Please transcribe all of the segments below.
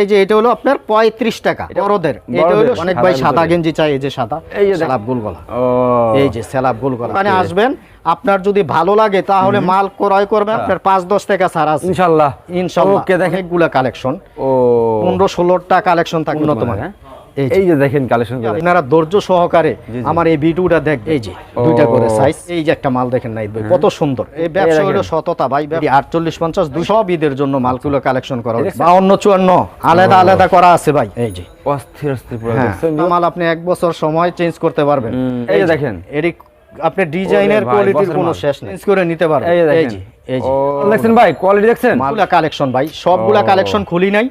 এই যে এটা হলো আপনার পঁয়ত্রিশ টাকা বড়দের এটা হলো অনেক ভাই সাদা গেঞ্জি। চাই এই যে সাদা। এই যে স্যালাব গোল গলা। এই যে স্যালাব গোল গলা। মানে আসবেন আপনার যদি ভালো লাগে তাহলে মাল ক্রয় করবেন আপনার পাঁচ দশ টাকা ছাড় আছে। ইনশাআল্লাহ ইনশাল্লাহ। ওকে দেখেন। গুলা কালেকশন ও। পনেরো ষোলোটা কালেকশন থাকবে উন্নত মানের মানের, এই যে। দেখেন কালেকশন করে। আপনারা ধৈর্য সহকারে। আমার এই ভিডিওটা দেখ এই যে দুইটা করে সাইজ এই যে একটা মাল দেখেন নাই ভাই কত সুন্দর। এই ব্যবসা হলো সততা ভাই আটচল্লিশ পঞ্চাশ দুশো ঈদের জন্য মালগুলো কালেকশন করা হয়েছে। বাউন্ন চুয়ান্ন আলাদা আলাদা করা আছে ভাই। এই যে অস্থির অস্থির পুরো। হ্যাঁ। দেখছেন? মাল আপনি এক বছর সময় চেঞ্জ করতে পারবেন। এই যে দেখেন। এর আপনি ডিজাইনের ভাই, কোয়ালিটির কোনো শেষ নেই। চেঞ্জ করে নিতে পারবেন। এই যে এই যে দেখছেন ভাই কোয়ালিটি দেখছেন? মালগুলা কালেকশন ভাই সবগুলা কালেকশন খুলি নাই।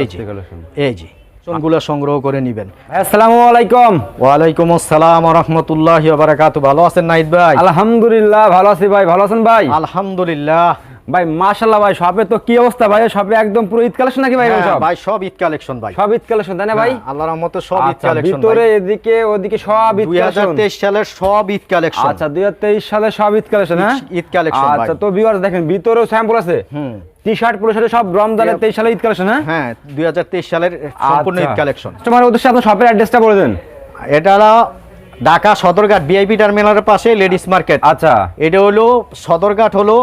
এই যে এই যে। গুলা সংগ্রহ করে নিবেন। আসসালামু আলাইকুম। ওয়ালাইকুম আসসালাম রহমতুল্লাহ বারাকাতু ভালো আছেন নাইদ ভাই? আলহামদুলিল্লাহ ভালো আছি ভাই ভালো আছেন ভাই? আলহামদুলিল্লাহ। ভাই মাশাআল্লাহ ভাই শপে তো কি অবস্থা ভাই? শপে একদম পুরো ঈদ কালেকশন নাকি ভাই হ্যাঁ, সব? ভাই সব ঈদ কালেকশন ভাই। সব ঈদ কালেকশন তাই না ভাই? হ্যাঁ, আল্লাহর রহমতে সব ঈদ আচ্ছা, কালেকশন ভিতরে এদিকে ওদিকে সব ঈদ কালেকশন। তেইশ সালের সব ঈদ কালেকশন। আচ্ছা দুই হাজার তেইশ সালে সব ঈদ কালেকশন হ্যাঁ? ঈদ কালেকশন ভাই। আচ্ছা তো ভিউয়ার্স দেখেন ভিতরেও স্যাম্পল আছে। হুম। টি শার্ট শার্টে সব রমজানের তেইশ সালে ঈদ কালেকশন হ্যাঁ? হ্যাঁ দুই হাজার তেইশ সালের সম্পূর্ণ ঈদ কালেকশন। তোমার উদ্দেশ্যে আপনার শপের অ্যাড্রেসটা বলে দেন। এটা হলো ঢাকা সদরঘাট বিআইপি টার্মিনালের পাশে লেডিস মার্কেট। আচ্ছা। এটা হলো সদরঘাট হলো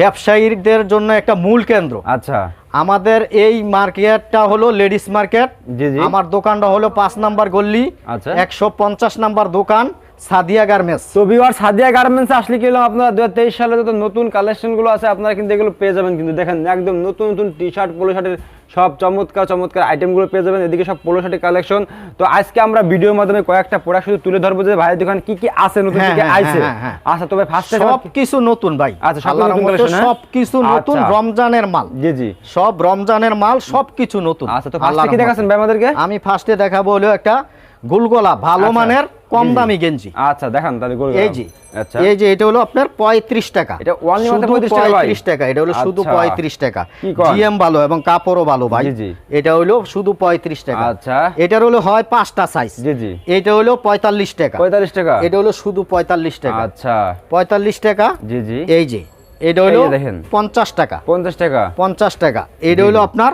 ব্যবসায়ীদের জন্য একটা মূল কেন্দ্র। আচ্ছা। আমাদের এই মার্কেটটা হলো লেডিস মার্কেট। আমার দোকানটা হলো পাঁচ নাম্বার গল্লি আচ্ছা। একশো পঞ্চাশ নাম্বার দোকান। সাদিয়া গার্মেন্টস। তো ভিউয়ার সাদিয়া গার্মেন্টস আসলে কি আপনারা দু হাজার তেইশ সালে যত নতুন কালেকশনগুলো আছে আপনারা কিন্তু এগুলো পেয়ে যাবেন কিন্তু। দেখেন একদম নতুন নতুন টি শার্ট পোলো শার্টের সব চমৎকার চমৎকার আইটেমগুলো পেয়ে যাবেন। এদিকে সব পোলো শার্টের কালেকশন তো আজকে আমরা ভিডিওর মাধ্যমে কয়েকটা প্রোডাক্ট শুধু তুলে ধরবো যে ভাইয়ের দোকান কি কি আছে নতুন হ্যাঁ, কি কি হ্যাঁ, আইছে? হ্যাঁ, হ্যাঁ। আচ্ছা তবে ফার্স্টে সব কিছু নতুন ভাই। আচ্ছা, সব নতুন হ্যাঁ? সব কিছু নতুন আচ্ছা। রমজানের মাল। জি জি। সব রমজানের মাল সব কিছু নতুন। আচ্ছা তো ফার্স্টে কি। দেখাচ্ছেন ভাই আমাদেরকে? আমি ফার্স্টে দেখাবো হলো একটা গুলগোলা ভালো আচ্ছা। মানের কম জি, জি। দামি গেঞ্জি। আচ্ছা দেখান তাহলে গরু এই যে আচ্ছা। এই যে এটা হলো আপনার পঁয়ত্রিশ টাকা। এটা only মাত্র শুধু 35 টাকা ভাই? পঁয়ত্রিশ টাকা এটা হলো শুধু আচ্ছা। পঁয়ত্রিশ টাকা। জিএম ভালো এবং কাপড়ও ভালো ভাই। জি, জি। এটা হলো শুধু পঁয়ত্রিশ টাকা। আচ্ছা। এটার হলো হয় পাঁচটা সাইজ জি জি। এটা হলো পঁয়তাল্লিশ টাকা। পঁয়তাল্লিশ টাকা? এটা হলো শুধু পঁয়তাল্লিশ টাকা। আচ্ছা। পঁয়তাল্লিশ টাকা? জি জি। এই যে এটা হলো দেখেন। পঞ্চাশ টাকা। পঞ্চাশ টাকা? পঞ্চাশ টাকা। এটা হলো আপনার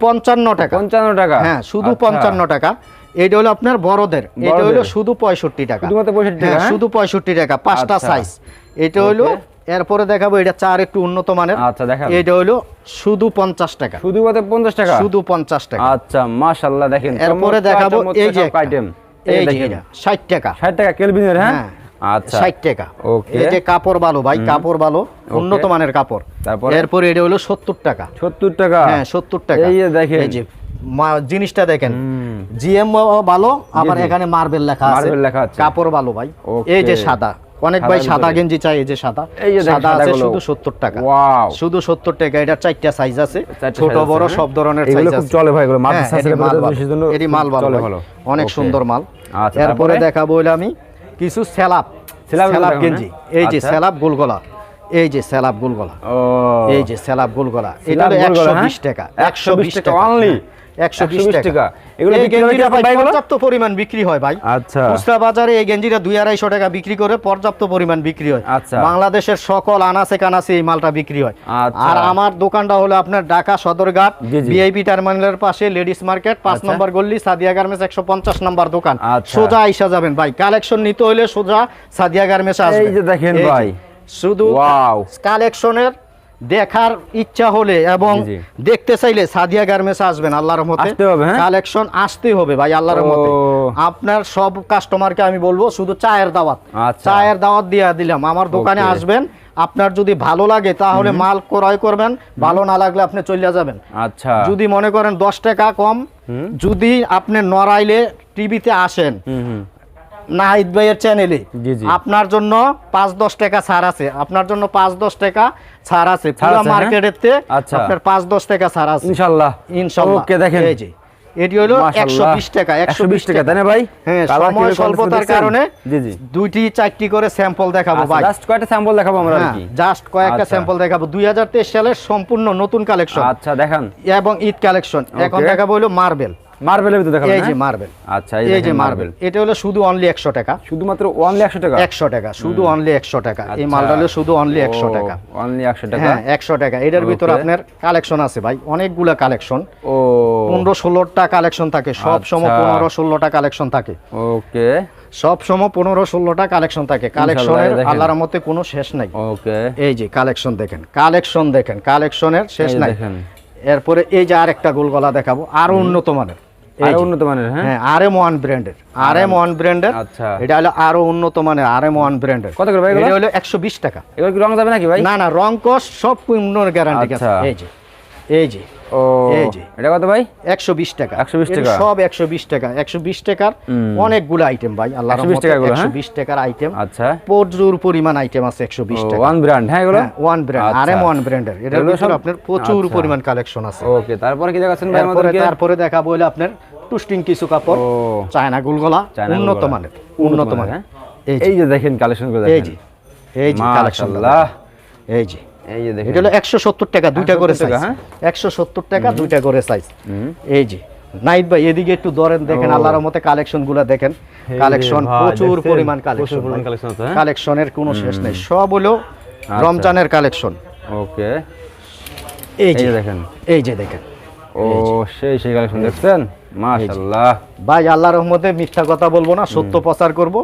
পঞ্চান্ন টাকা। পঞ্চান্ন টাকা? হ্যাঁ শুধু আচ্ছা। পঞ্চান্ন টাকা। এটা হলো আপনার বড়দের এটা হলো শুধু পঁয়ষট্টি টাকা। শুধুমাত্র 65 টাকা, হ্যাঁ হ্যাঁ? শুধু পঁয়ষট্টি টাকা পাঁচটা আচ্ছা। সাইজ এটা হলো এরপরে দেখাবো এটা চার একটু উন্নত মানের। আচ্ছা দেখান। এটা হলো শুধু পঞ্চাশ টাকা। শুধুমাত্র পঞ্চাশ টাকা? শুধু পঞ্চাশ টাকা। আচ্ছা মাশাল্লাহ দেখেন এরপরে দেখাবো এই যে আইটেম এই যে ষাট টাকা। ষাট টাকা কেলভিনের হ্যাঁ? হ্যাঁ আচ্ছা। ষাট টাকা। ওকে। এই যে কাপড় ভালো ভাই কাপড় ভালো উন্নত মানের কাপড়। তারপরে? এরপরে এটা হলো সত্তর টাকা। সত্তর টাকা? হ্যাঁ সত্তর টাকা। এই দেখেন। জিনিসটা দেখেন। জিএম ভালো আবার এখানে মার্বেল লেখা আছে। মার্বেল লেখা আছে। কাপড় ভালো ভাই। এই যে সাদা। অনেক ভাই সাদা গেঞ্জি চাই এই যে সাদা। সাদা আছে শুধু সত্তর টাকা। ওয়াও। শুধু সত্তর টাকা এটা চারটা সাইজ আছে। ছোট বড় হ্যাঁ? সব ধরনের এগুলো সাইজ খুব আছে। চলে ভাই, এগুলো। মাদ্রাসা হ্যাঁ, এটি ছেলেমেয়েদের মাল জন্য ভালো। সেজন্য এটি মাল ভালো চলে ভালো। অনেক সুন্দর মাল। আচ্ছা, এরপরে তারপরে? দেখাবো হলো আমি কিছু স্যালাপ স্যালাপ স্যালাপ গেঞ্জি। হ্যাঁ? এই যে আচ্ছা। স্যালাপ গোলগলা। এই যে স্যালাপ গোলগলা। ও। এই যে স্যালাপ গোলগলা। এটা স্যালাপ হলো গোলগলা, একশো হ্যাঁ? বিশ টাকা 120 টাকা only? একশো বিশ 120 টাকা টাকা। এগুলো এই বিক্রি হয় গেঞ্জিটা কি ভাই ভাই এগুলো? পর্যাপ্ত পরিমাণ বিক্রি হয় ভাই আচ্ছা খুচরা বাজারে এই গেঞ্জিটা দুই আড়াইশো টাকা বিক্রি করে পর্যাপ্ত পরিমাণ বিক্রি হয় আচ্ছা। বাংলাদেশের সকল আনাসে কানাসে এই মালটা বিক্রি হয় আচ্ছা। আর আমার দোকানটা হলো আপনার ঢাকা সদরঘাট টার্মিনালের পাশে লেডিস মার্কেট পাঁচ আচ্ছা। নম্বর গল্লি সাদিয়া গার্মেন্টস একশো পঞ্চাশ নম্বর দোকান আচ্ছা। সোজা আইসা যাবেন ভাই কালেকশন নিতে হলে সোজা সাদিয়া গার্মেন্টস আসবে এই যে দেখেন ভাই। শুধু কালেকশনের দেখার ইচ্ছা হলে এবং। দেখতে চাইলে সাদিয়া গার্মেন্টস আসবেন আল্লাহর রহমতে। হ্যাঁ? কালেকশন আসতেই হবে ভাই আল্লাহর। রহমতে। আপনার সব কাস্টমারকে আমি বলব শুধু চায়ের দাওয়াত। আচ্ছা। চায়ের দাওয়াত দিয়ে দিলাম। আমার দোকানে আসবেন আপনার যদি ভালো লাগে তাহলে মাল ক্রয় করবেন ভালো না লাগলে আপনি চলে যাবেন। আচ্ছা। যদি মনে করেন দশ টাকা কম যদি আপনি নড়াইলে টিভিতে আসেন নাহিদ ভাইয়ের চ্যানেলে। আপনার জন্য পাঁচ দশ টাকা ছাড় আছে। আপনার জন্য পাঁচ দশ টাকা ছাড় আছে। পুরো আছে, হ্যাঁ? মার্কেটেতে আচ্ছা। আপনার পাঁচ দশ টাকা ছাড় আছে। ইনশাল্লাহ। ইনশাল্লাহ। ওকে দেখেন। এই যে। এটি হলো একশো বিশ টাকা একশো বিশ টাকা তাই না ভাই? হ্যাঁ সময় স্বল্পতার কারণে দুইটি চারটি করে স্যাম্পল দেখাবো ভাই। জাস্ট কয়টা স্যাম্পল দেখাবো আমরা জাস্ট কয়েকটা আচ্ছা। স্যাম্পল দেখাবো। দুই হাজার তেইশ সালের সম্পূর্ণ নতুন কালেকশন আচ্ছা দেখান। এবং ঈদ কালেকশন এখন. দেখাবো হলো মার্বেল মার্বেলের ভিতরে দেখাবেন এই যে হ্যাঁ? মার্বেল আচ্ছা এই যে মার্বেল এটা হলো শুধু অনলি একশো টাকা। শুধুমাত্র অনলি একশো টাকা? একশো টাকা শুধু অনলি একশো টাকা। এই আচ্ছা। মালটা হলো শুধু অনলি একশো টাকা। অনলি একশো টাকা? হ্যাঁ টাকা। এটার ভিতর আপনার কালেকশন আছে ভাই অনেকগুলা কালেকশন ও। কালেকশন থাকে সব সময় আচ্ছা। কালেকশন থাকে। ওকে সব সময় পনেরো ষোলোটা কালেকশন থাকে। কালেকশনের। আল্লাহর মতে কোনো শেষ নাই। ওকে এই যে কালেকশন দেখেন কালেকশন দেখেন কালেকশনের শেষ নাই। এরপরে এই যে আরেকটা গোলগলা দেখাবো আরও উন্নত মানের। আর উন্নত মানের হ্যাঁ? আর এম ওয়ান ব্র্যান্ডের আর এম ওয়ান ব্র্যান্ডের আচ্ছা। এটা হলো আরও উন্নত মানের আর এম ওয়ান ব্র্যান্ডের কত করে ভাই এটা হলো একশো বিশ টাকা। এবার কি রং যাবে নাকি ভাই? না না রং কস সব উন্নত গ্যারান্টি আছে। আচ্ছা। এই যে। এই যে ও। এটা কত ভাই? একশো বিশ টাকা। 120 টাকা। সব একশো বিশ টাকা। একশো বিশ টাকার অনেকগুলো আইটেম ভাই আল্লাহ 120 টাকাগুলো, একশো হ্যাঁ? বিশ টাকার আইটেম আচ্ছা। প্রচুর পরিমাণ আইটেম আছে একশো বিশ টাকা ওয়ান ব্র্যান্ড হ্যাঁ এগুলো? ওয়ান ব্র্যান্ড আর এম আচ্ছা। ওয়ান ব্র্যান্ডের এগুলো সব- আপনার প্রচুর আচ্ছা। পরিমাণ কালেকশন আছে। ওকে তারপরে কি দেখাচ্ছেন ভাই আমাদেরকে? তারপরে দেখাবো হলো আপনার টুস্টিং কিছু কাপড়। চায়না গুলগলা উন্নত মানের উন্নত মানের? এই যে। দেখেন কালেকশন করে এই যে এই যে কালেকশন এই যে। এই যে দেখেন। এটা হলো একশো সত্তর টাকা দুইটা করে সাইজ হ্যাঁ? একশো সত্তর টাকা দুইটা করে সাইজ এই যে নাইট ভাই এদিকে একটু ধরেন দেখেন আল্লাহর মতে কালেকশনগুলা দেখেন কালেকশন প্রচুর পরিমাণ কালেকশন আছে, হ্যাঁ? কালেকশনের কোনো শেষ নেই সব হলো আচ্ছা। রমজানের কালেকশন। ওকে। এই যে। দেখেন। এই যে দেখেন। ও সেই সেই কালেকশন দেখছেন? মাশাআল্লাহ। ভাই আল্লাহ রহমতে মিথ্যা কথা বলব না সত্য প্রচার করব।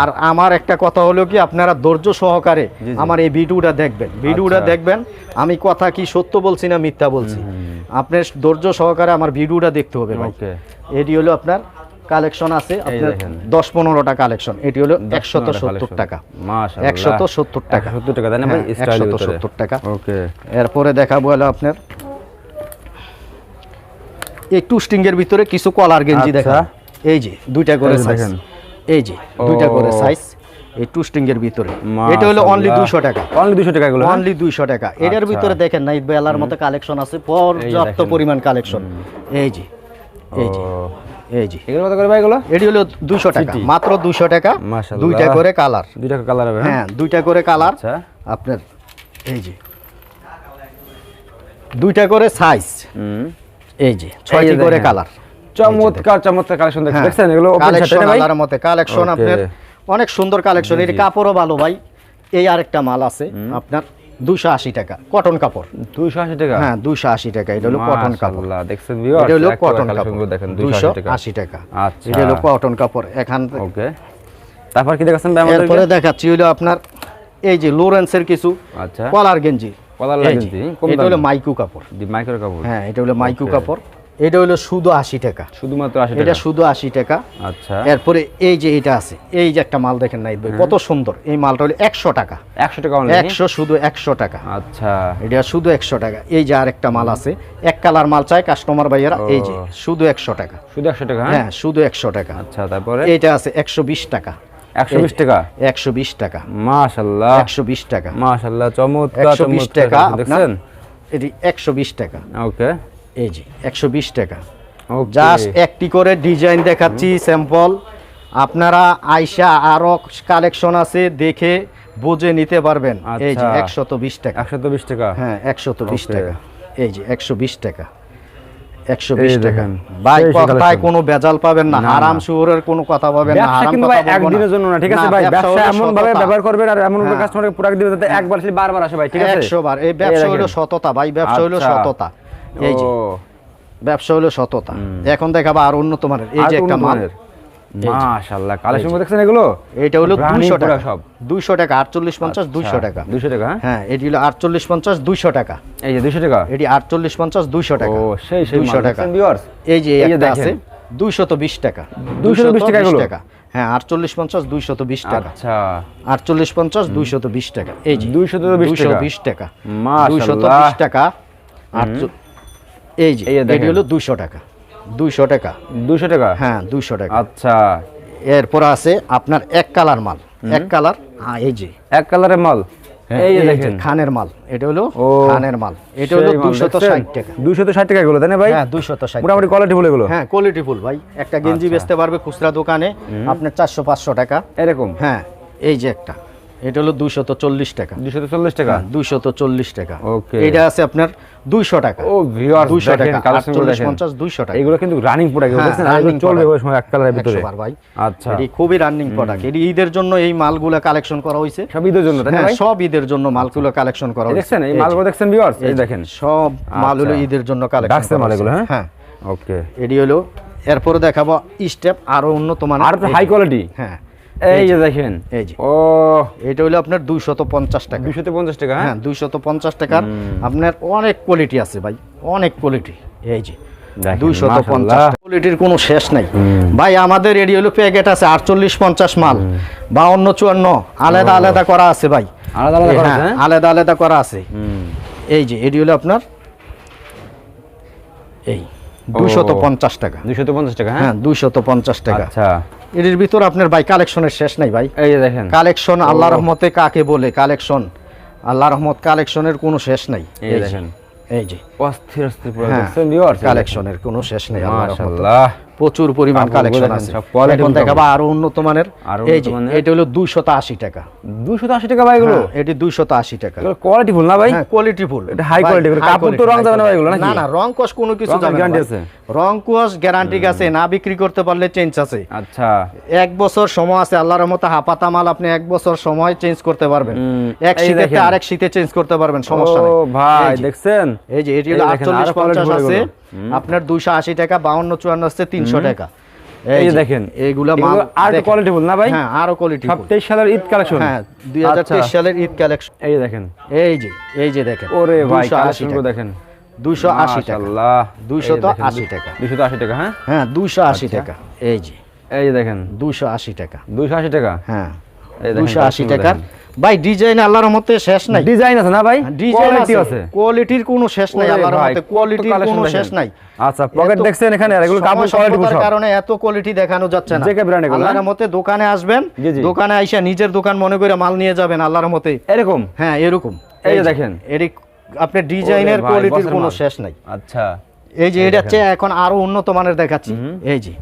আর আমার একটা কথা হলো কি আপনারা ধৈর্য সহকারে। আমার এই ভিডিওটা দেখবেন। ভিডিওটা আচ্ছা। দেখবেন আমি কথা কি সত্য বলছি না মিথ্যা বলছি? আপনার ধৈর্য সহকারে আমার ভিডিওটা দেখতে হবে ভাই। এটি হলো আপনার কালেকশন আছে আপনার দশ পনেরোটা কালেকশন। এটি হলো একশত সত্তর টাকা। একশত সত্তর টাকা। 170 টাকা তাই না ভাই? হ্যাঁ, স্টাইলের 170 টাকা। এরপরে দেখাবো হলো আপনার এই টুস্টিং এর ভিতরে কিছু কলার গেঞ্জি আচ্ছা। দেখা। এই যে দুইটা করে সাইজ দেখেন। এই যে দুইটা করে সাইজ এই টুস্টিং এর ভিতরে। এটা হলো অনলি দুইশো টাকা। অনলি 200 টাকা হ্যাঁ? অনলি দুইশো টাকা। এটার আচ্ছা। ভিতরে দেখেন নাইট বেলার মতো কালেকশন আছে পর্যাপ্ত। পরিমাণ কালেকশন এই যে এই যে এই যে। এগুলো কত করে ভাই এগুলো? এটি হলো দুইশো টাকা। মাত্র দুইশো টাকা। মাশাআল্লাহ। দুইটা করে কালার দুইটা কালার হবে হ্যাঁ? হ্যাঁ দুইটা করে কালার আচ্ছা। আপনার এই যে দুইটা করে সাইজ হুম। এই যে ছয়টি করে কালার চমৎকার চমৎকার কালেকশন হ্যাঁ। দেখছেন এগুলো কালেকশন মতে কালেকশন. আপনার অনেক সুন্দর কালেকশন এর কাপড়ও ভালো ভাই। এই আরেকটা মাল আছে আপনার আশি টাকা কটন কাপড়। 280 টাকা? হ্যাঁ দুইশো আশি টাকা। এটা হলো কটন কাপড়। দেখছেন এটা হলো কটন কাপড়। দেখেন দুইশো 280 আশি টাকা। আচ্ছা। এটা হলো কটন কাপড়। এখান ওকে তারপর কি দেখাচ্ছেন ভাই এরপরে দেখাচ্ছি হলো আপনার এই যে লোরেন্সের কিছু আচ্ছা। কলার গেঞ্জি। কলার এই যে, এটা হলো মাইকু কাপড়। দি মাইক্রো কাপড়। হ্যাঁ এটা হলো মাইকু কাপড়। এটা হলো শুধু আশি টাকা। শুধুমাত্র 80 এটা শুধু আশি টাকা। আচ্ছা। এরপরে এই যে এটা আছে এই যে একটা মাল দেখেন নাই কত সুন্দর। এই মালটা হলো একশো টাকা। 100 টাকা একশো শুধু একশো টাকা। আচ্ছা। এটা শুধু একশো টাকা। এই যে আরেকটা মাল আছে এক কালার মাল চাই কাস্টমার ভাইয়েরা এই যে শুধু একশো টাকা। শুধু 100 টাকা হ্যাঁ? হ্যাঁ শুধু একশো টাকা। আচ্ছা তারপরে? এইটা আছে একশো বিশ টাকা। 120 টাকা একশো বিশ টাকা মাশাআল্লাহ একশো বিশ টাকা মাশাআল্লাহ চমৎকার একশো বিশ চমৎকার টাকা দেখছেন এটি একশো বিশ টাকা ওকে এই যে একশো বিশ টাকা ওকে জাস্ট একটি করে ডিজাইন দেখাচ্ছি স্যাম্পল আপনারা আইসা আরও কালেকশন আছে দেখে বুঝে নিতে পারবেন এই যে আচ্ছা। একশত বিশ টাকা 120 টাকা হ্যাঁ একশত বিশ Okay. টাকা এই যে একশো বিশ টাকা একশো এই বিশ টাকা ভাই কথায় কোনো বেজাল পাবেন না না, হারাম না। কোনো কথা পাবেন না ব্যবসা হারাম কথা ভাই বলব না। একদিনের জন্য না ঠিক আছে ভাই ব্যবসা হলো এমন ভাবে সততা। ব্যবহার করবেন আর এমন হ্যাঁ। কাস্টমারকে প্রোডাক্ট দিবেন যাতে একবার খালি বারবার আসে ভাই ঠিক আছে একশো বার এই ব্যবসা হলো সততা ভাই ব্যবসা হলো আচ্ছা। সততা এই যে ব্যবসা হলো সততা এখন দেখাবো আর অন্য তোমার এই যে একটা মানের। মাশাআল্লাহ কালেকশন দেখছেন এগুলো? এটা হলো Branding দুইশো পুরা টাকা সব। দুইশো টাকা আটচল্লিশ পঞ্চাশ দুইশো টাকা। 200 টাকা হ্যাঁ? হ্যাঁ এটি হলো আটচল্লিশ পঞ্চাশ দুইশো টাকা। এই যে 200 টাকা? এটি আটচল্লিশ পঞ্চাশ দুইশো ও সেই সেই দুইশো টাকা। ভিউয়ার্স এই যে একটা আছে দুইশত বিশ টাকা 220 টাকা এগুলো? টাকা। হ্যাঁ আটচল্লিশ পঞ্চাশ দুইশত বিশ টাকা। আচ্ছা। আটচল্লিশ পঞ্চাশ দুইশত বিশ টাকা। এই যে 220 টাকা। বিশ টাকা। মাশাআল্লাহ। দুইশত বিশ টাকা আটচ- এই যে এটি হলো দুইশো টাকা। দুইশো টাকা। 200 টাকা? হ্যাঁ দুইশো টাকা। আচ্ছা। এরপর আছে আপনার এক কালার মাল। এক কালার হ্যাঁ এই যে। এক কালারের মাল? এই যে দেখেন। খানের মাল। এটা হলো খানের মাল। এটা হলো সেই মাল, দুইশত দেখছেন? ষাট টাকা। 260 টাকা এগুলো তাই না ভাই? হ্যাঁ দুইশত ষাট মোটামুটি কোয়ালিটি বলে এগুলো? হ্যাঁ কোয়ালিটি ফুল ভাই। একটা গেঞ্জি আচ্ছা। বেচতে পারবে খুচরা দোকানে। আপনার চারশো পাঁচশো টাকা। এরকম? হ্যাঁ এই যে একটা। এটা হলো দুইশত চল্লিশ টাকা। দুশো চল্লিশ টাকা? দুইশত চল্লিশ টাকা। Okay. এটা আছে আপনার দুইশো টাকা। ও দুইশো টাকা আটচল্লিশ পঞ্চাশ দুইশো টাকা। এগুলো কিন্তু রানিং প্রোডাক্ট হ্যাঁ, দেখছেন? আর এগুলো running চলবে ওই সময় এক কালারের ভিতরে। ভাই। আচ্ছা। এটি খুবই রানিং প্রোডাক্ট এটি ঈদের জন্য এই মালগুলো কালেকশন করা হয়েছে। সব ঈদের জন্য হ্যাঁ সব ঈদের জন্য মালগুলো কালেকশন করা হয়েছে। দেখছেন এই মালগুলো দেখছেন ভিউয়ার্স এই দেখেন। সব মাল হলো আচ্ছা। ঈদের জন্য কালেকশন ডাকছে মাল এগুলো, হ্যাঁ? হ্যাঁ। ওকে এটি হলো এরপরে দেখাবো স্টেপ আরও উন্নত মানের। আর হাই কোয়ালিটি হ্যাঁ। এই যে দেখেন। এই যে। ও এটা হলো আপনার দুইশত পঞ্চাশ টাকা। দুশোতে পঞ্চাশ টাকা হ্যাঁ? হ্যাঁ দুইশত পঞ্চাশ টাকার। আপনার অনেক কোয়ালিটি আছে ভাই অনেক কোয়ালিটি এই যে দুইশত পঞ্চাশ কোয়ালিটির কোনো শেষ নাই। ভাই আমাদের এডি হলো প্যাকেট আছে আটচল্লিশ পঞ্চাশ মাল। বাউন্ন চুয়ান্ন আলাদা আলাদা করা আছে ভাই। আলাদা আলাদা হ্যাঁ, হ্যাঁ? আলাদা আলাদা করা আছে। এই যে এডি হলো আপনার এই। দুইশত পঞ্চাশ টাকা। দুশোতে পঞ্চাশ টাকা হ্যাঁ? হ্যাঁ দুইশত পঞ্চাশ টাকা। আচ্ছা। এটির ভিতর আপনার ভাই কালেকশনের শেষ নাই ভাই। এই যে দেখেন। কালেকশন আল্লাহ রহমতে কাকে বলে? কালেকশন। আল্লাহ রহমত কালেকশনের কোনো শেষ নাই। এই দেখেন। এই যে। অস্থির অস্থির হ্যাঁ, কালেকশনের কোনো শেষ নেই। মাশাআল্লাহ। প্রচুর পরিমাণ কালেকশন আছে। এখন দেখাবো আরও উন্নত মানের। আরও এই যে। এটা হলো দুইশত আশি টাকা। দুশো আশি টাকা ভাই এগুলো? হ্যাঁ, এটি দুইশত আশি টাকা। কোয়ালিটি ফুল না ভাই? হ্যাঁ কোয়ালিটি ফুল এটা quality, এগুলো। কাপড় তো রং যাবে না ভাই এগুলো নাকি? না না রং কোষ কোনো কিছু যাবে না ভাই। আছে? রং কোষ গ্যারান্টি আছে না বিক্রি করতে পারলে চেঞ্জ আছে। আচ্ছা। এক বছর সময় আছে আল্লাহর মতো হাপাতা মাল আপনি এক বছর সময় চেঞ্জ করতে পারবেন। এক শীতে। আরেক শীতে চেঞ্জ করতে পারবেন সমস্যা ও নেই ভাই দেখছেন? এই যে এটি হলো দেখেন, আটচল্লিশ আরও quality পঞ্চাশ ফুল আছে। এগুলো। আপনার দুইশো আশি টাকা বাউন্ন চুয়ান্ন আছে তিনশো টাকা। এই দেখেন এইগুলা মাল আর দেখেন। না ভাই? হ্যাঁ আরও কোয়ালিটি সব তেইশ সালের ঈদ কালেকশন হ্যাঁ দুই হাজার তেইশ সালের ঈদ কালেকশন এই দেখেন। এই যে এই যে দেখেন। ওরে ভাই 280 দেখেন। দুইশো আশি টাকা। টাকা। টাকা হ্যাঁ? হ্যাঁ আচ্ছা। টাকা। এই যে। এই যে দেখেন। টাকা। টাকা? হ্যাঁ। এই কালেকশনগুলো টাকার। ভাই ডিজাইন আল্লাহর মতে শেষ নাই। ডিজাইন আছে না ভাই? ডিজাইন কোয়ালিটি আছে। আছে। কোয়ালিটির কোনো শেষ নাই আল্লাহর মতে কোয়ালিটির কোনো শেষ নাই। আচ্ছা পকেট দেখছেন এখানে আর এগুলো কাপড় কোয়ালিটি স্বল্পতার কারণে এত কোয়ালিটি দেখানো যাচ্ছে না। JK brand এগুলো, আল্লাহর হ্যাঁ? মতে দোকানে আসবেন। দোকানে আইসা নিজের দোকান মনে করে মাল নিয়ে যাবেন আল্লাহর মতে এরকম? হ্যাঁ এরকম। এই যে দেখেন। এর আপনার ডিজাইনের কোয়ালিটির কোনো শেষ নাই। আচ্ছা। এই যে এটা হচ্ছে এখন আরও উন্নত মানের দেখাচ্ছি। এই যে।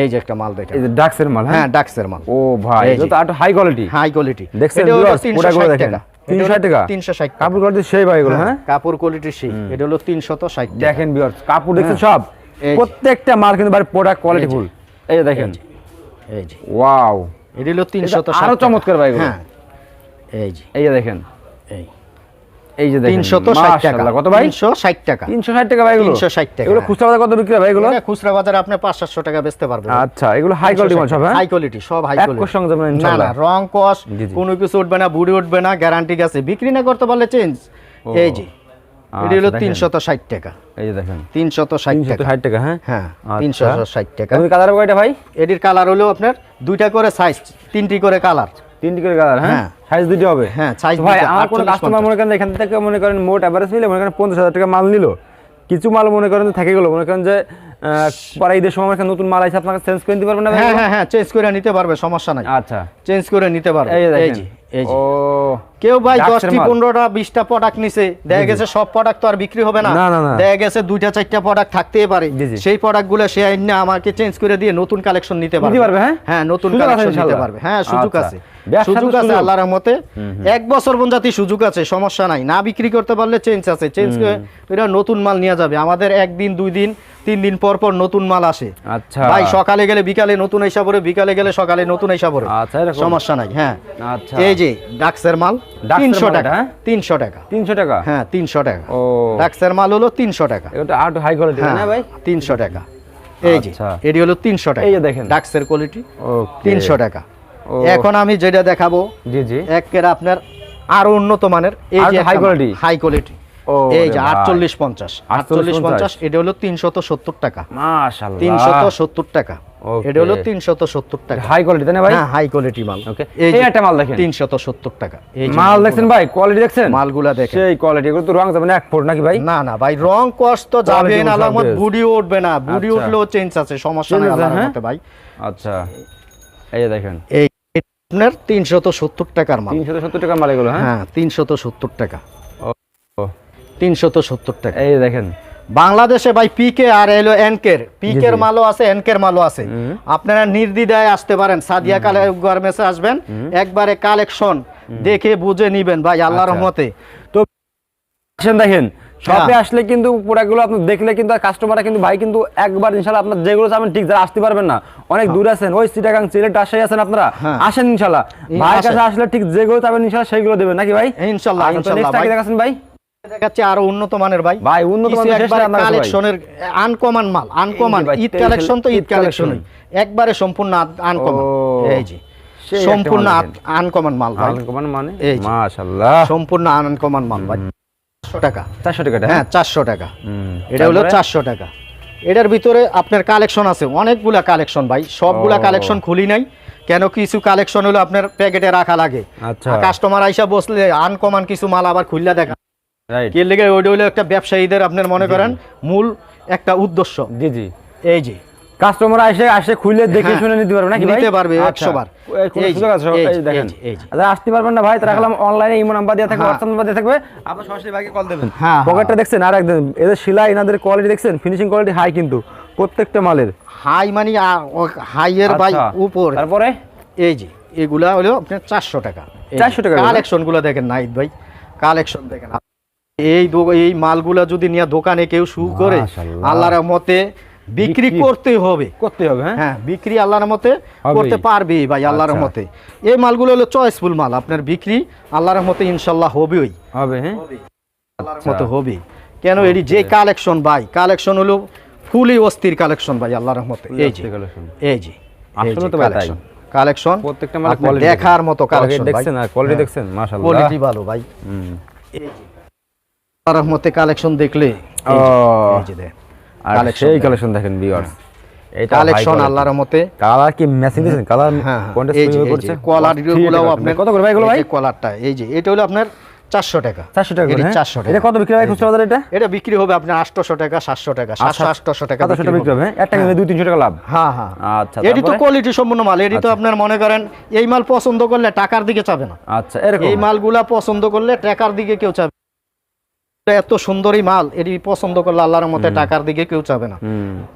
এই যে একটা মাল দেখেন। এই যে ডাক্সের মাল হ্যাঁ? ডাক্সের মাল। ও ভাই এটা তো হাই কোয়ালিটি হাই কোয়ালিটি দেখছেন পুরাগুলো দেখেন। 360 টাকা? তিনশো ষাট কাপড় কোয়ালিটি সেই ভাই এগুলো হ্যাঁ কাপড় কোয়ালিটি সেই। এটা হলো তিনশত ষাট টাকা। দেখেন ভিউয়ার্স কাপড় দেখছেন সব? প্রত্যেকটা মাল কিন্তু ভাই প্রোডাক্ট কোয়ালিটি ফুল এই যে দেখেন। এই যে। ওয়াও এটা হলো তিনশত আরও চমৎকার ভাই। হ্যাঁ। এই যে। এই যে দেখেন। এই। এই যে দেখেন তিনশত ষাট টাকা। মাশাআল্লাহ, কত ভাই? তিনশো ষাট টাকা। তিনশো ষাট টাকা ভাই এগুলো? 360 টাকা, এগুলো। খুচরা বাজার কত বিক্রি ভাই এগুলো? খুচরা বাজারে আপনি টাকা বেচতে পারবেন। আচ্ছা এগুলো হাই কোয়ালিটি মাল সব হ্যাঁ? হাই কোয়ালিটি সব হাই কোয়ালিটি না ইনশাআল্লাহ। না রং কস। কোনো কিছু উঠবে না বুড়ি উঠবে না গ্যারান্টি আছে বিক্রি না করতে পারলে চেঞ্জ এই যে এটি হলো আচ্ছা, দেখেন। তিনশত ষাট টাকা। এই যে দেখেন। তিনশত ষাট তিনশো টাকা। ষাট টাকা হ্যাঁ? হ্যাঁ আচ্ছা। তিনশো ষাট টাকা। তুমি কালার কয়টা ভাই? এটির কালার হলো আপনার দুইটা করে সাইজ তিনটি করে কালার তিনটি করে কালার হ্যাঁ? হ্যাঁ। সাইজ দুটি হবে? হ্যাঁ, সাইজ ভাই আমার কোনো 48, কাস্টমার মনে করেন এখান থেকে মনে করেন মোট অ্যাভারেজ নিলে মনে করেন পঞ্চাশ হাজার টাকা মাল নিল। কিছু মাল মনে করেন যে থেকে গেলো মনে করেন যে পরে ঈদের সময় আমার এখানে নতুন মাল আছে আপনাকে চেঞ্জ করে দিতে পারবেন না হ্যাঁ হ্যাঁ হ্যাঁ চেঞ্জ করে নিতে পারবে সমস্যা নাই। আচ্ছা। চেঞ্জ করে নিতে পারবে। এই যে এই দেখেন যে এই যে। ও কেউ ভাই দশটি পনেরোটা বিশটা প্রোডাক্ট নিছে দেখা গেছে সব প্রোডাক্ট তো আর বিক্রি হবে না। না, না, না। দেখা গেছে দুইটা চারটা প্রোডাক্ট থাকতেই পারে। জি, জি। সেই প্রোডাক্টগুলো সে আইনে আমাকে চেঞ্জ করে দিয়ে নতুন কালেকশন নিতে পারবে। পারবে, হ্যাঁ? নতুন সুযোগ আছে কালেকশন নিতে পারবে। হ্যাঁ সুযোগ আচ্ছা। আছে। সুযোগ আছে আল্লাহর মতে এক বছর পর্যন্ত সুযোগ আছে সমস্যা নাই। না বিক্রি করতে পারলে চেঞ্জ আছে। চেঞ্জ করে নতুন মাল নিয়ে যাবে। আমাদের একদিন দুই দিন তিন দিন পর পর নতুন মাল আসে। আচ্ছা। ভাই সকালে গেলে বিকালে নতুন এসা পরে বিকালে গেলে সকালে নতুন এসা পরে আচ্ছা, সমস্যা নাই হ্যাঁ। আচ্ছা। এই যে ডাক্সের মাল তিনশো টাকা হ্যাঁ? তিনশো টাকা। তিনশো টাকা? হ্যাঁ তিনশো টাকা। ও। ডাক্সের মাল হলো তিনশো টাকা। এটা আরও হাই কোয়ালিটি না ভাই? তিনশো টাকা। এই যে আচ্ছা। এটি হলো তিনশো টাকা। এই যে দেখেন। ডাক্সের কোয়ালিটি তিনশো টাকা। এখন আমি যেটা দেখাবো জি জি। একের আপনার আরও উন্নত মানের এই যে হাই কোয়ালিটি হাই কোয়ালিটি এই যে আটচল্লিশ পঞ্চাশ। আটচল্লিশ পঞ্চাশ? এটা হলো তিনশত সত্তর টাকা। তিনশত সত্তর টাকা. এটা হলো তিনশত সত্তর টাকা। হাই কোয়ালিটি তাই না ভাই? হ্যাঁ হাই কোয়ালিটি মাল। Okay. এই এই একটা মাল দেখেন। তিনশত সত্তর টাকা। এই মাল দেখছেন ভাই? কোয়ালিটি দেখছেন? মালগুলা দেখেন। সেই কোয়ালিটি এগুলো তো রং যাবে না এক ফুট নাকি ভাই? না না ভাই রং কষ্ট তো যাবে না আলামত বুড়ি উঠবে না। বুড়ি আচ্ছা। উঠলেও চেঞ্জ আছে সমস্যা নেই হ্যাঁ? ভাই। আচ্ছা। এই যে দেখেন। এই আপনার তিনশত সত্তর টাকার মাল। তিনশো সত্তর টাকা মাল এগুলো হ্যাঁ? হ্যাঁ তিনশত সত্তর টাকা। তিনশত সত্তর টাকা। এই দেখেন বাংলাদেশে ভাই পিকে আর এলো এনকের পিকের মালও আছে এনকের মালও আছে। আপনারা নির্দ্বিধায় আসতে পারেন সাদিয়া কালে গার্মেন্টসে আসবেন একবারে কালেকশন দেখে বুঝে নিবেন ভাই আল্লাহর আচ্ছা। রহমতে। আসেন দেখেন শপে হ্যাঁ। আসলে কিন্তু প্রোডাক্টগুলো আপনি দেখলে কিন্তু কাস্টমাররা কিন্তু ভাই কিন্তু একবার ইনশাল্লাহ আপনার যেগুলো চাবেন ঠিক যারা আসতে পারবেন না। অনেক দূর আছেন ওই সিটাগাং সিলেট রাজশাহী আছেন আপনারা হ্যাঁ। আসেন ইনশাল্লাহ। ভাইয়ের কাছে আসলে ঠিক যেগুলো চাবেন ইনশাল্লাহ সেইগুলো দেবেন নাকি ভাই? ইনশাল্লাহ আচ্ছা, তো আগে ভাই। দেখাচ্ছেন ভাই। দেখাচ্ছে আরও উন্নত মানের ভাই। ভাই, উন্নত মানের কালেকশনের আনকমন মাল আনকমন ঈদ কালেকশন তো ঈদ কালেকশন একবারে সম্পূর্ণ আনকমন। এই একটা সম্পূর্ণ আনকমন মাল ভাই। আনকমন মানে? মাশাআল্লাহ। সম্পূর্ণ আনকমন মাল ভাই। চারশো টাকা। 400 টাকা হ্যাঁ চারশো টাকা। এটা হলো তারপরে? চারশো টাকা। এটার ভিতরে আপনার কালেকশন আছে অনেকগুলা কালেকশন ভাই। সবগুলা কালেকশন খুলি নাই। কেন কিছু কালেকশন হলো আপনার প্যাকেটে রাখা লাগে। আচ্ছা। কাস্টমার আইসা বসলে আনকমন কিছু মাল আবার খুললা দেখা রাইট লেগে ওইটা হলো একটা ব্যবসায়ীদের আপনার মনে করেন মূল একটা উদ্দেশ্য। জি জি। এই যে। কাস্টমার আসে আসে খুলে দেখে শুনে নিতে পারবে নাকি নিতে পারবে। 100 বার। কোনো সুযোগ আছে? এই এই দেখেন। এই যে, এই যে। যারা আসতে পারবেন না ভাই? রাখলাম অনলাইনে ইমো নাম্বার দিয়ে থাকবে। নাম্বার দিয়ে থাকবে। আপনার সরাসরি ভাইকে কল দেবেন। হ্যাঁ, পকেটটা। দেখছেন? আর একদম এদের সেলাই এনাদের কোয়ালিটি দেখছেন? ফিনিশিং কোয়ালিটি হাই কিন্তু প্রত্যেকটা মালের। হাই মানে হাইয়ের বাই আচ্ছা। উপর। তারপরে? এই যে এগুলা হলো আপনার চারশো টাকা। 400 টাকা? কালেকশনগুলো দেখেন নাইট ভাই। কালেকশন দেখেন। এই এই মালগুলা যদি নিয়ে দোকানে কেউ শুরু করে আল্লাহর মতে বিক্রি করতে হবে। করতে হবে হ্যাঁ? হ্যাঁ বিক্রি আল্লাহর মতে করতে পারবে ভাই আল্লাহর আচ্ছা। মতে এই মালগুলো হলো চয়েসফুল মাল আপনার বিক্রি আল্লাহর মতে ইনশাল্লাহ হবেই। হবে হ্যাঁ? আল্লাহর আচ্ছা। হবে কেন এটি যে কালেকশন ভাই কালেকশন হলো ফুলি অস্থির কালেকশন ভাই আল্লাহর রহমতে। এই যে। এই যে আসলে তো ভাই কালেকশন। প্রত্যেকটা দেখার মতো কালেকশন দেখছেন আর কোয়ালিটি দেখছেন মাশাআল্লাহ। কোয়ালিটি ভালো ভাই। এই যে রহমতে কালেকশন দেখলে। আর সেই কালেকশন দেখেন ভিউয়ার্স কালেকশন আল্লাহর রহমতে। কালার কি ম্যাচিং দিয়েছেন? কালার হ্যাঁ হ্যাঁ, কোনটা এই যে সুইচ এই যে করছে কলার গুলাও আপনার কত করে ভাই এগুলো ভাই? কলারটা এই যে এটা হলো আপনার চারশো টাকা। 400 টাকা করে এটি হ্যাঁ? 400 টাকা। এটা কত বিক্রি হয় খুচরা বাজারে এটা? এটা বিক্রি হবে আপনার আটশোশো টাকা সাতশো টাকা সাতশো আটশোশো টাকা কত বিক্রি বিক্রি হবে। হবে? দুই তিনশো টাকা লাভ। হ্যাঁ হ্যাঁ। আচ্ছা এটি তো কোয়ালিটি সম্পূর্ণ মাল এটি তো আপনার মনে করেন এই মাল পছন্দ করলে টাকার দিকে চাবে না। আচ্ছা এরকম এই মালগুলা পছন্দ করলে টাকার দিকে কেউ চাবে এত সুন্দরই মাল এটি পছন্দ করলে আল্লাহর মতে টাকার দিকে কেউ চাবে না।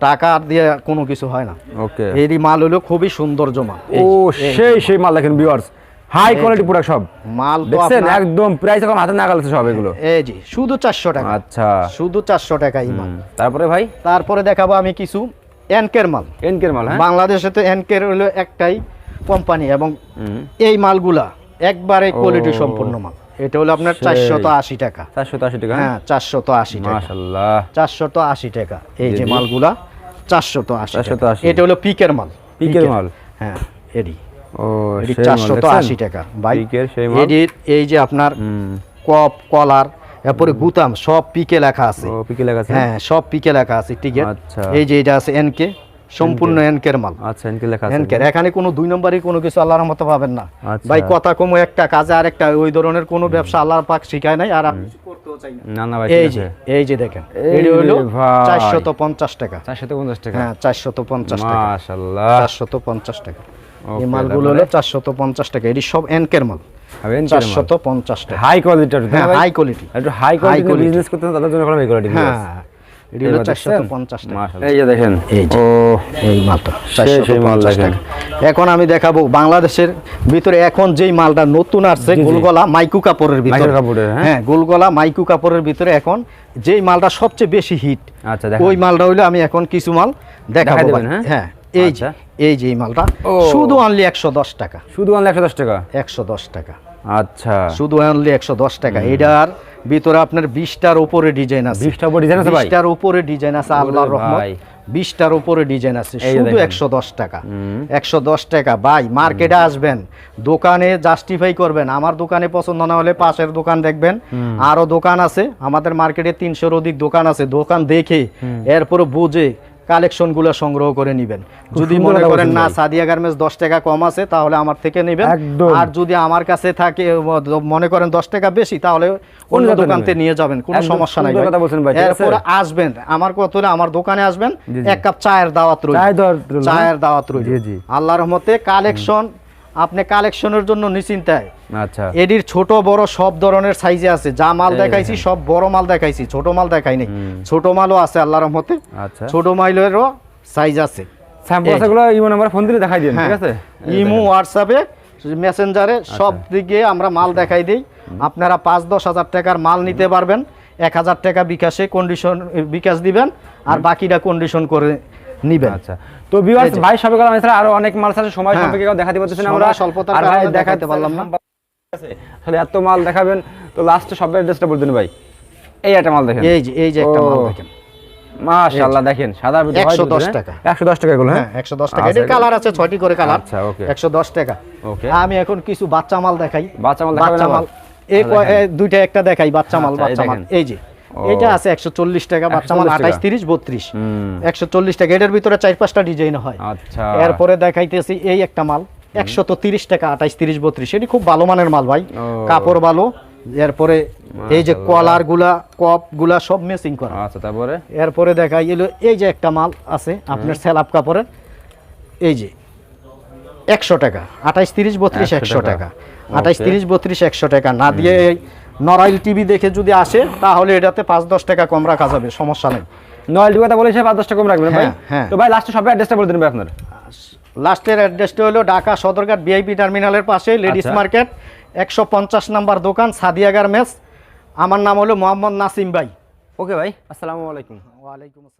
টাকা দিয়ে কোনো কিছু হয় না। ওকে। এরই মাল হলো খুবই সৌন্দর্য মাল। ও সেই সেই মাল দেখেন ভিউয়ার্স হাই কোয়ালিটি প্রোডাক্ট সব। মাল দেখছেন? একদম প্রাইস এখন হাতে নাগাল আছে সব এগুলো। এই জি শুধু চারশো টাকা। আচ্ছা। শুধু চারশো টাকা এই মাল। তারপরে ভাই? তারপরে দেখাবো আমি কিছু এনকের মাল। এনকের মাল হ্যাঁ? বাংলাদেশে তো এনকের হলো একটাই কোম্পানি এবং এই মালগুলা একবারে। কোয়ালিটি সম্পূর্ণ মাল। এটা হলো আপনার সেই। চারশত আশি টাকা। চারশো আশি টাকা হ্যাঁ? চারশত আশি টাকা। চারশত আশি টাকা। এই যে। মালগুলা চারশত আশি 480 এটা হলো পিকের মাল। পিকের মাল। হ্যাঁ এডি। ও এডি টাকা। ভাই পিকের সেই মাল? এডির এই যে আপনার কপ কলার এরপরে গুতাম সব পিকে লেখা আছে। ও পিকে লেখা আছে? হ্যাঁ সব পিকে লেখা আছে? আচ্ছা। এই যে এটা আছে এনকে। সম্পূর্ণ এনকের মাল। আচ্ছা এনকে লেখা আছে এনকের এখানে। কোনো দুই নম্বরই কোনো কিছু আল্লাহর মতো পাবেন না। আচ্ছা। ভাই কথা কমো একটা কাজে আরেকটা ওই ধরনের কোনো ব্যবসা আল্লাহর পাক শিখায় নাই আর আমি কিছু করতেও চাই না। না না ভাই এই যে এই যে দেখেন এটা হলো রে ভাই। চারশত পঞ্চাশ টাকা। চারশো পঞ্চাশ টাকা? হ্যাঁ টাকা। এই মালগুলো হলো এটি সব এনকের মাল। আর এনকের মাল। চারশত পঞ্চাশ টাকা। হাই কোয়ালিটি হ্যাঁ হাই কোয়ালিটি একটু হাই কোয়ালিটি বিজনেস করতে তাদের জন্য কোয়ালিটি হ্যাঁ এটি হলো চারশত পঞ্চাশ টাকা। এই যে দেখেন। ও এই মালটা সেই- সেই মাল 450 টাকা। এখন আমি দেখাবো বাংলাদেশের ভিতরে এখন যেই মালটা নতুন আসছে। গোলগলা মাইকু কাপড়ের ভিতরে। হ্যাঁ? হ্যাঁ গোলগলা মাইকু কাপড়ের ভিতরে এখন যেই মালটা সবচেয়ে বেশি হিট আচ্ছা ওই মালটা হইল আমি এখন কিছু মাল দেখাবো হ্যাঁ? হ্যাঁ এই যে আচ্ছা। এই যে এই মালটা শুধু অনলি একশো দশ টাকা। শুধু অনলি একশো দশ টাকা? একশো দশ টাকা। আচ্ছা। শুধু অনলি একশো দশ টাকা। এটার ভিতরে আপনার বিশটার উপরে ডিজাইন আছে। বিশটার উপরে ডিজাইন আছে ভাই? বিশটার উপরে ডিজাইন আছে আল্লাহর রহমত। বিশটার উপরে ডিজাইন আছে। শুধু একশো দশ টাকা। একশো দশ টাকা। ভাই মার্কেটে আসবেন। দোকানে জাস্টিফাই করবেন। আমার দোকানে পছন্দ না হলে পাশের দোকান দেখবেন। আরও দোকান আছে। আমাদের মার্কেটে তিনশোর অধিক দোকান আছে। দোকান দেখে এরপরে বুঝে কালেকশনগুলো সংগ্রহ করে নিবেন। যদি মনে করেন না সাদিয়া গার্মেন্টস দশ টাকা কম আছে তাহলে আমার থেকে নেবেন। আর যদি আমার কাছে থাকে মনে করেন দশ টাকা বেশি তাহলে অন্য দোকানতে নিয়ে যাবেন কোনো সমস্যা নাই? এরপরে আসবেন। আমার কত হলে আমার দোকানে আসবেন। এক কাপ চায়ের দাওয়াত রইল। চায়ের দাওয়াত রইল, জি, জি। আল্লাহর রহমতে কালেকশন আপনি কালেকশনের জন্য নিশ্চিন্তায়। আচ্ছা। এডির ছোট বড় সব ধরনের সাইজে আছে। যা মাল দেখাইছি সব বড় মাল দেখাইছি। ছোট মাল দেখাই নাই ছোট মালও আছে আল্লাহর রহমতে। আচ্ছা। ছোট মাইলেরও সাইজ আছে। স্যাম্পল। ইমো নাম্বার ফোন দিলে দেখাই দিন হ্যাঁ। ঠিক আছে? ইমো হোয়াটসঅ্যাপে মেসেঞ্জারে সব দিকে আমরা মাল দেখাই দিই। আপনারা পাঁচ দশ হাজার টাকার মাল নিতে পারবেন। এক হাজার টাকা বিকাশে কন্ডিশন বিকাশ দিবেন। আর বাকিটা কন্ডিশন করে নিবেন। আচ্ছা। তো ভিউয়ার্স ভাই সবে গেলাম। এছাড়া আরও অনেক মাল আছে সময় হ্যাঁ। সম্পর্কে কেউ দেখাতে পারতেছেন আমরা। স্বল্পতার কারণে দেখাতে পারলাম না। আসলে এত মাল দেখাবেন তো লাস্টে সব অ্যাড্রেসটা বলে দিন ভাই। এই একটা মাল দেখেন। এই যে এই যে একটা মাল দেখেন। মাশাআল্লাহ দেখেন সাদা 110 টাকা। একশো দশ টাকা এগুলো হ্যাঁ? হ্যাঁ একশো দশ টাকা। আচ্ছা, এটা- কালার আছে ছয়টি করে কালার আচ্ছা. একশো দশ টাকা। ওকে। আমি এখন কিছু বাচ্চা মাল দেখাই। বাচ্চা মাল দেখাবেন বাচ্চা মাল। এই হ্যাঁ, দুইটা একটা দেখাই বাচ্চা মাল আচ্ছা, বাচ্চা মাল। এই যে। এটা আছে একশো চল্লিশ টাকা বাচ্চা মাল 140 টাকা। আঠাইশ তিরিশ বত্রিশ। একশো চল্লিশ টাকা এটার ভিতরে চার পাঁচটা ডিজাইন হয়। আচ্ছা। এরপরে দেখাইতেছি এই একটা মাল একশো তো তিরিশ টাকা আঠাইশ তিরিশ বত্রিশ। এটি খুব ভালো মানের মাল ভাই কাপড় ভালো। এরপরে এই যে কলারগুলা কপগুলা সব মেসিং করা। আচ্ছা তারপরে? এরপরে দেখাই এলো এই যে একটা মাল আছে আপনার স্যালাপ কাপড়ের। এই যে একশো টাকা আঠাইশ তিরিশ বত্রিশ 100 একশো টাকা। Okay. তিরিশ বত্রিশ একশো টাকা। না দিয়ে নরাইল টিভি দেখে যদি আসে তাহলে এটাতে পাঁচ দশ টাকা কম রাখা যাবে সমস্যা নেই। নরাইল টিভি কথা বলেছে পাঁচ দশ টাকা কম রাখবেন ভাই? হ্যাঁ, হ্যাঁ। তো ভাই লাস্টে সবাই অ্যাড্রেসটা বলে দিন ভাই আপনার। লাস্টের অ্যাড্রেসটা হলো ঢাকা সদরঘাট বিআইপি টার্মিনালের পাশে লেডিস আচ্ছা। মার্কেট একশো পঞ্চাশ নাম্বার দোকান সাদিয়াগার মেস আমার নাম হলো মোহাম্মদ নাসিম ভাই। ওকে ভাই আসসালামু আলাইকুম। ওয়ালাইকুম আসসালাম